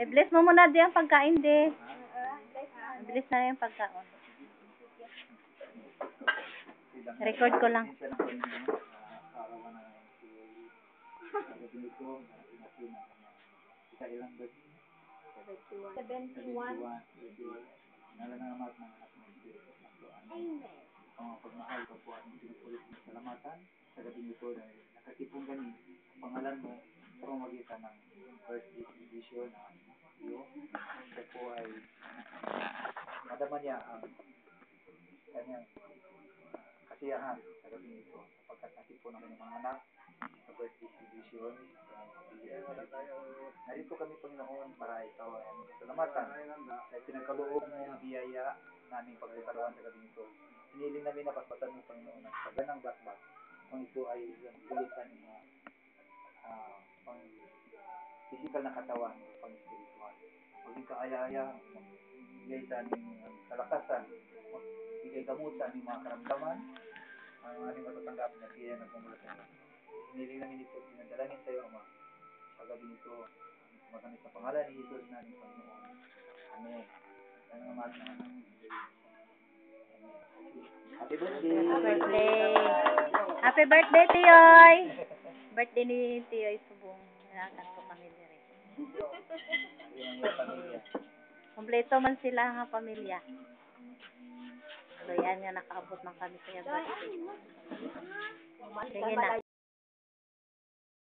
I-bless mo muna di ang pagkain, di. I-bless na yung pagkaon. Record ko lang. Seventy-one. Nalanamat ng anak ng Santo. Amen. Ang pagmahal ko po ang pinupulit ng salamatan sa gabi nito dahil nakatipong gani ang pangalan mo sa pamagitan ng birthday celebration na iyo. Ito po ay madama niya ang kanyang ah, kasiyahan sa gabi nito sapagkat natipon ang mga anak sa birthday celebration. Narito kami Panginoon para ikaw ay salamatan sa pinagkaloob ang biyaya naming pagkakaroon sa gabi nito. Hiniling namin na paspasan mo Panginoon ang saganang bakbak kung ito ay isang pulutan ng mga ah, pang physical na katawan o pang spiritual. Maging kaaya-aya, magbigay sa aming kalakasan, magbigay gamot sa aming mga karamdaman, ang aming matatanggap na biyaya na pumula sa iyo. Hiniling namin ito, pinadalangin sa iyo, Ama, sa gabi nito, sumagamit sa pangalan ni Jesus na aming Panginoon. Amen. Sana nga mahal na anak. Happy birthday! Happy birthday. Happy birthday, Tiyoy. Birthday ni Tiyoy Subong. Nakakanto kami iyong pamilya. Kompleto man sila nga pamilya. So, yan nga nakaabot man kami sa birthday. Sige na.